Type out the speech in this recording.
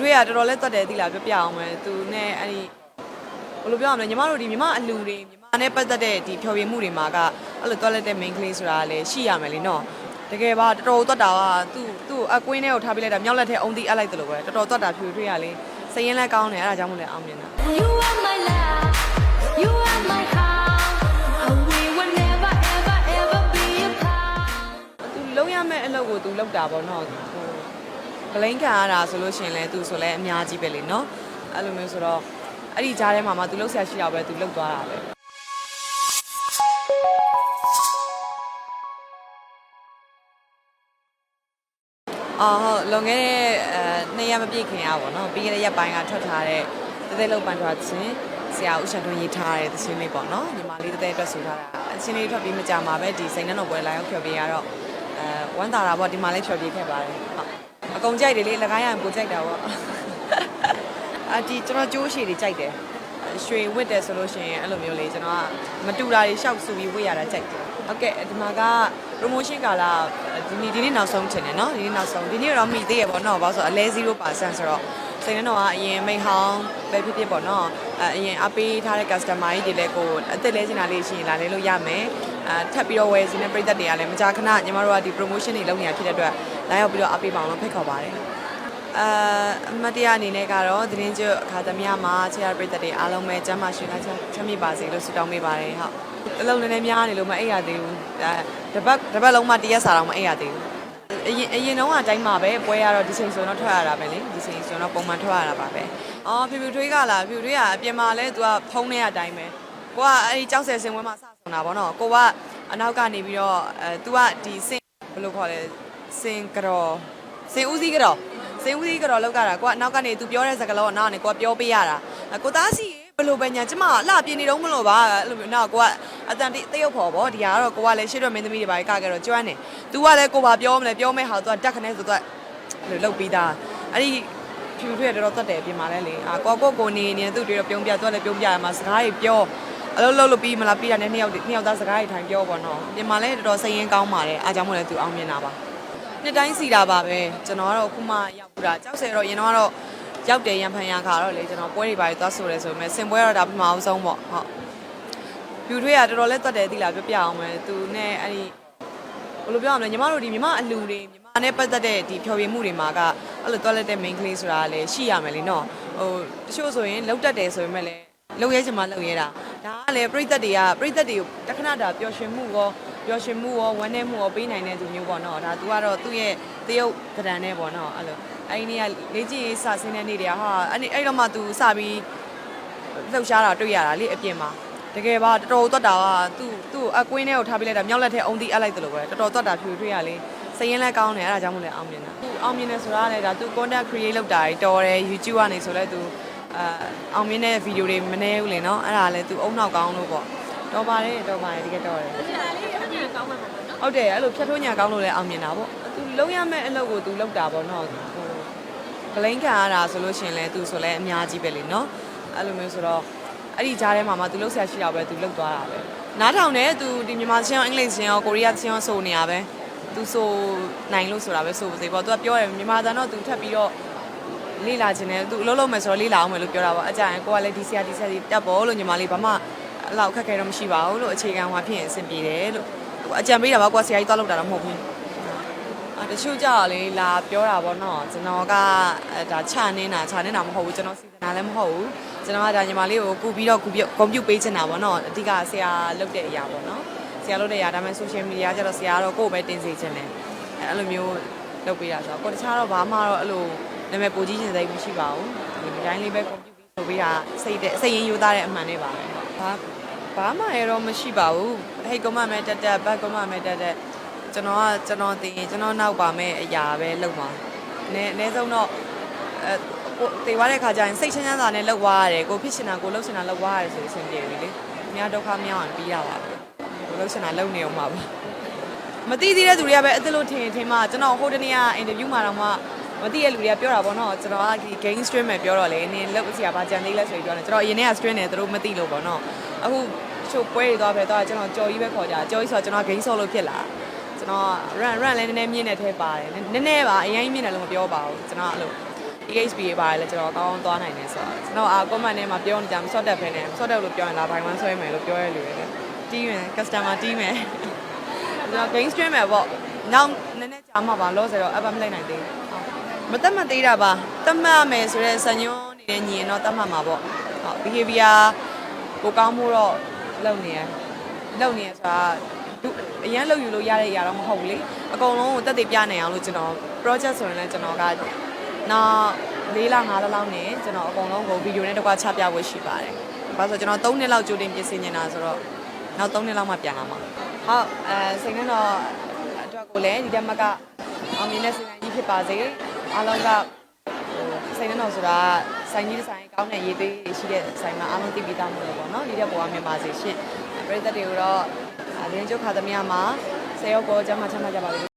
ထွေးကတော်တော်လေးတွတ်တယ်သိလားပြောပြအောင်မယ်သူနဲ့အဲ့ဒီဘယ်လိုပြောရမလဲညီမတို့ဒီညီမအလူတွေညီမနဲ့ပတ်သက်တဲ့ဒီဖြော်ပြမှုတွေမှာကအဲ့လိုတွက်လက်တဲ့ main ကလေးဆိုတာလည်းရှိရမယ်လीနော်တကယ်ပါတော်တော်တွတ်တာကသူ့သူ့အကွင်းထဲကိုထားပြလိုက်တာမြောက်လက်ထဲအုံတီအပ်လိုက်တယ်လို့ပဲတော်တော်တွတ်တာဖြူထွေးကလေစရင်လည်းကောင်းတယ်အဲ့ဒါကြောင့်မို့လဲအောင်မြင်တာ You are my love, you are my heart, and we will never, ever, ever be apart. သူလုံးရမယ့်အလုပ်ကိုသူလုပ်တာပေါ့နော် ဟိုကလိန်ခံရတာဆိုလို့ရှိရင်လည်းသူဆိုလည်းအများကြီးပဲလေနော်အဲ့လိုမျိုးဆိုတော့အဲ့ဒီကြားထဲမှာမှသူလှုပ်ရှားရှိတာပဲသူလှုပ်သွားတာပဲအော်ဟုတ်လွန်ခဲ့တဲ့အဲနှစ်ရက်မပြည့်ခင်ရပါတော့ပြီးခဲ့တဲ့ရက်ပိုင်းကထွက်ထားတဲ့တသက်လုံးပန်ထွက်ခြင်းဆရာဦးရှန်ထွန်းရေးထားတဲ့သချင်းလေးပေါ့နော်ညီမလေးတသက်အတွက်ဆိုထားတာအချင်းလေးထွက်ပြီးမကြမှာပဲဒီစိန်နှံတော်ပွဲလာရောက်ဖြော်ပြရတော့အဲဝမ်းသာတာပေါ့ဒီမှာလေးဖြော်ပြခဲ့ပါတယ်ဟုတ် အကုန်ကြိုက်တယ်လေလကားရရင်ကိုကြိုက်တာပေါ့အဒီကျွန်တော်ကြိုးရှည်တွေကြိုက်တယ်ရွှေဝတ်တယ်ဆိုလို့ရှိရင်အဲ့လိုမျိုးလေးကျွန်တော်ကမတူတာတွေရှောက်ဆူပြီးဝတ်ရတာကြိုက်တယ်ဟုတ်ကဲ့ဒီမှာက promotion ကာလာဒီနေ့ဒီနေ့နောက်ဆုံးချင်တယ်เนาะဒီနေ့နောက်ဆုံးဒီနေ့တော့မိသေးရပေါ့เนาะဘာလို့ဆိုတော့အလဲ0%ဆိုတော့စိတ်နှတော့အရင်မိတ်ဟောင်းပဲဖြစ်ဖြစ်ပေါ့เนาะအအရင်အပေးထားတဲ့ customer ကြီးတွေလည်းကိုအသက်လဲချင်တာလေးရှိရင်လာလဲလို့ရမယ်အထပ်ပြီးတော့ဝယ်စီတဲ့ပြည်သက်တွေကလည်းမကြာခဏညီမတို့ကဒီ promotion တွေလုပ်နေတာဖြစ်တဲ့အတွက် လာရောက်ပြီးတော့အပေးပါအောင်လို့ဖိတ်ခေါ်ပါတယ်အာအမတ်တရားအနေနဲ့ကတော့သတင်းကျွအခါသမယမှာဆရာပြည်သက်တွေအားလုံးပဲကျမ်းမာရှင်ကချမ်းမြေပါစေလို့ဆုတောင်းပေးပါတယ်ဟုတ်အလုံးနည်းနည်းများနေလို့မအိပ်ရသေးဘူးအဲတပတ်တပတ်လုံးမှတရက်စာတော့မအိပ်ရသေးဘူးအရင်အရင်တော့အတိုင်းမှာပဲပွဲရတော့ဒီချိန်ဆိုတော့ထွက်ရတာပဲလေဒီချိန်ဆိုတော့ပုံမှန်ထွက်ရတာပါပဲအော်ဖြူဖြူထွေးကလာဖြူထွေးကအပြင်မှာလဲသူကဖုံးနေရအတိုင်းပဲကိုကအဲ့ဒီကြောက်ဆယ်စင်ဝဲမှာစဆောင်တာဗောနော်ကိုကအနောက်ကနေပြီးတော့အဲ तू ကဒီစင်ဘယ်လိုခေါ်လဲ စင်ကြောစင်ဦးစီးကြောစင်ဦးစီးကြောလောက်ကြတာကိုကနောက်ကနေသူပြောတဲ့စကားလုံးကနောက်ကနေကိုကပြောပေးရတာကိုသားစီဘလို့ပဲညာကျမအလှပြင်းနေတော့မလို့ပါအဲ့လိုမျိုးနောက်ကိုကအတန်တိတရုပ်ဖော်ပေါ့ဒီကတော့ကိုကလည်းရှေ့တော့မင်းသမီးတွေပါကကြတော့ကျွမ်းတယ်သူကလည်းကိုပါပြောမလဲပြောမဲ့ဟာသူကတက်ခနဲ့ဆိုတော့လို့လုတ်ပြီးသားအဲ့ဒီဖြူထွေးတော်တော်တတ်တယ်ပြင်ပါလဲလေအာကိုကိုကိုနေနေသူတွေတော့ပြုံးပြသူကလည်းပြုံးပြရမှာစကားတွေပြောအလုပ်လုပ်လို့ပြီးမလားပြီးတာနဲ့နှစ်ယောက်နှစ်ယောက်သားစကားတွေထိုင်ပြောပေါ့နော်ပြင်ပါလဲတော်တော်စိတ်ရင်းကောင်းပါတယ်အားကြောင့်မို့လဲသူအောင်မြင်တာပါ နှစ်တိုင်းစီတာပါပဲကျွန်တော်ကတော့ခုမှရောက်ဘူးတာကြောက်စဲတော့ရင်တော့ကတော့ရောက်တယ်ရန်ဖန်ရခါတော့လေကျွန်တော်ပွဲတွေပါသွားဆိုရဲဆိုပေမဲ့စင်ပွဲတော့ဒါပထမအောင်ဆုံးပေါ့ဟုတ်ဖြူထွေးကတော်တော်လေးတွတ်တယ်သိလားပြောပြအောင်မယ်သူနဲ့အဲ့ဒီဘယ်လိုပြောရမလဲညီမတို့ဒီညီမအလူတွေညီမနဲ့ပတ်သက်တဲ့ဒီဖြော်ပြမှုတွေမှာကအဲ့လိုတွက်လက်တဲ့ main ကလေးဆိုတာလည်းရှိရမယ်လीနော်ဟိုတချို့ဆိုရင်လောက်တက်တယ်ဆိုပေမဲ့လည်းလုံရဲချင်မှလုံရဲတာဒါကလည်းပြိသက်တွေကပြိသက်တွေကိုတခဏတာပျော်ရွှင်မှုရော ပျော်ရွှင်မှုရောဝမ်းနည်းမှုရောပေးနိုင်တဲ့သူမျိုးပေါ့နော်ဒါ तू ကတော့သူ့ရဲ့တရုတ်ကဏ္ဍနဲ့ပေါ့နော်အဲ့လိုအဲ့ဒီနေ့ကလေးကြီးရေးစဆင်းတဲ့နေ့တွေကဟာအဲ့ဒီအဲ့တော့မှ तू စပြီးလှုပ်ရှားတာတွေ့ရတာလေအပြင်မှာတကယ်ပါတော်တော်တွတ်တာကသူ့သူ့အကွင်းထဲကိုထားပြလိုက်တာမြောက်လက်ထဲအုံတီအပ်လိုက်တယ်လို့ပဲတော်တော်တွတ်တာဖြူထွေးရလေစရင်လည်းကောင်းတယ်အဲ့ဒါကြောင့်မို့လဲအောင်မြင်တာသူအောင်မြင်တယ်ဆိုတာကလည်းဒါသူ content create လုပ်တာတွေတော်တယ် YouTube ကနေဆိုလဲသူအာအောင်မြင်တဲ့ဗီဒီယိုတွေမနှဲဘူးလေနော်အဲ့ဒါလည်းသူအုံနောက်ကောင်းလို့ပေါ့ တော်ပါတယ်တော်ပါတယ်တကယ်တော်တယ်ဟုတ်တယ်အဲ့လိုဖြတ်ထိုးညာကောင်းလို့လည်းအောင်မြင်တာပေါ့သူလုံးရမယ့်အလုပ်ကိုသူလုပ်တာပေါ့နော်ဟိုကလိန်ခံရတာဆိုလို့ရှိရင်လည်းသူဆိုလဲအများကြီးပဲလေနော်အဲ့လိုမျိုးဆိုတော့အဲ့ဒီကြားထဲမှာမှသူလှုပ်ရှားရှိတာပဲသူလှုပ်သွားတာပဲနားထောင်တယ်သူဒီမြန်မာချင်းရောအင်္ဂလိပ်ချင်းရောကိုရီးယားချင်းရောဆိုနေရပဲသူဆိုနိုင်လို့ဆိုတာပဲဆိုပါစေပေါ့သူကပြောတယ်မြန်မာတန်တော့သူထပ်ပြီးတော့လေ့လာခြင်းနဲ့သူအလုပ်လုပ်မယ်ဆိုတော့လေ့လာအောင်မယ်လို့ပြောတာပေါ့အကြရင်ကိုကလည်းဒီဆရာဒီဆရာဒီတက်ပေါ်လို့ညီမလေးဘာမှ အဲ့လောက်ခက်ခဲတော့မရှိပါဘူးလို့အခြေခံဟွာဖြစ်ရင်အဆင်ပြေတယ်လို့အကြံပေးတာပါကိုကဆရာကြီးသွားလုပ်တာတော့မဟုတ်ဘူးအာတချို့ကြောက်လေလာပြောတာပေါ့နော်ကျွန်တော်ကအဲဒါချနေတာချနေတာမဟုတ်ဘူးကျွန်တော်စီစဉ်တာလည်းမဟုတ်ဘူးကျွန်တော်ကဒါညီမလေးကိုကူပြီးတော့ကူပြီးကွန်ပျူပေးချင်တာပေါ့နော်အဓိကဆရာလုပ်တဲ့အရာပေါ့နော်ဆရာလုပ်တဲ့အရာဒါပေမဲ့ social media ကျတော့ဆရာကတော့ကိုယ့်ပဲတင်စေချင်တယ်အဲအဲ့လိုမျိုးလုပ်ပေးတာဆိုတော့ကိုတခြားတော့ဘာမှတော့အဲ့လိုနာမည်ပိုကြီးချင်စိတ်မရှိပါဘူးဒီတိုင်းလေးပဲကွန်ပျူပြီးဆိုပေးတာစိတ်တဲ့စိတ်ရင်းယူသားတဲ့အမှန်လေးပါပဲ ဘာဘာမှရတော့မရှိပါဘူးဟိတ်ကမမဲတက်တက်ဘက်ကမမဲတက်တက်ကျွန်တော်ကကျွန်တော်တင်ကျွန်တော်နောက်ပါမဲ့အရာပဲလုပ်မှာအနည်းအနည်းဆုံးတော့အဲကိုတေသွားတဲ့ခါကျရင်စိတ်ချမ်းချမ်းသာနဲ့လှုပ်သွားရတယ်ကိုဖြစ်ချင်တာကိုလှုပ်ချင်တာလှုပ်သွားရတယ်ဆိုအဆင်ပြေပြီလေအများဒုက္ခမရောက်အောင်ပြီးရပါဘူးကိုလှုပ်ချင်တာလှုပ်နေအောင်ပါပါမသိသေးတဲ့သူတွေကပဲအဲ့ဒါလို့ထင်ထင်မှကျွန်တော်ဟိုတနေ့ကအင်တာဗျူးမှာတော့မှ မသိတဲ့လူတွေကပြောတာပေါ့နော်ကျွန်တော်ကဒီ game stream ပဲပြောတော့လေနင်လှုပ်စရာဘာကြံသေးလဲဆိုပြီးပြောတယ်ကျွန်တော်အရင်က stream နေသူတို့မသိလို့ပေါ့နော်အခုချို့ပွဲတွေသွားပဲသွားကျွန်တော်ကြော်ကြီးပဲခေါ်ကြကြော်ကြီးဆိုတော့ကျွန်တော် game ဆော့လို့ဖြစ်လာကျွန်တော် run run လည်းနည်းနည်းမြင့်တဲ့ထဲပါတယ်နည်းနည်းပါအရင်မြင့်တယ်လို့မပြောပါဘူးကျွန်တော်အဲ့လို EHP တွေပါတယ်လဲကျွန်တော်ကောင်းကောင်းသွားနိုင်တယ်ဆိုတော့ကျွန်တော်အာ comment ထဲမှာပြောနေကြမစော့တက်ဖဲနဲ့စော့တက်လို့ပြောရင်လာဘိုင်ဝမ်ဆွဲမယ်လို့ပြောရလူတွေလေတီးရင် customer တီးမယ်ကျွန်တော် game stream မယ်ပေါ့နောက်နည်းနည်းကြာမှပါလို့ဆိုတော့ app မလိုက်နိုင်သေးဘူး မတက်မှတ်သေးတာပါတက်မှတ်ရမယ်ဆိုတော့စံညွှန်းနေတဲ့ညီရင်တော့တက်မှတ်မှာပေါ့ဟုတ် behavior ကိုကောင်းမှုတော့လုပ်နေရလုပ်နေရဆိုတာသူအရန်လုပ်ယူလို့ရတဲ့အရာတော့မဟုတ်ဘူးလေအကုန်လုံးကိုတက်တည်ပြနိုင်အောင်လို့ကျွန်တော် project ဆိုရင်လည်းကျွန်တော်ကနောက်၄လ၅လလောက်နဲ့ကျွန်တော်အကုန်လုံးကိုဗီဒီယိုနဲ့တကွာချပြဖို့ရှိပါတယ်။ဘာလို့ဆိုကျွန်တော်၃နှစ်လောက်ကြိုတင်ပြင်ဆင်နေတာဆိုတော့နောက်၃နှစ်လောက်မှပြန်လာမှာ။ဟုတ်အဲစိတ်နဲ့တော့အတွက်ကိုလည်းဒီတက်မကအောင်မြင်တဲ့စိတ်တိုင်းကြီးဖြစ်ပါစေ။ အားလုံးကဟိုစိတ်နဲ့တော့ဆိုတာဆိုင်ကြီးတစ်ဆိုင်ကောင်းတဲ့ရေးသေးရှိတဲ့ဆိုင်မှာအားလုံးတည်ပြီးသားမို့လို့ပေါ့နော်။ဒီတက်ပေါ်ကမြင်ပါစေရှင့်။ပရိသတ်တွေကိုတော့အရင်ကျုပ်ခါသမီးမှာဆေးရောပေါ်ကျမ်းမှချမ်းသာကြပါစေ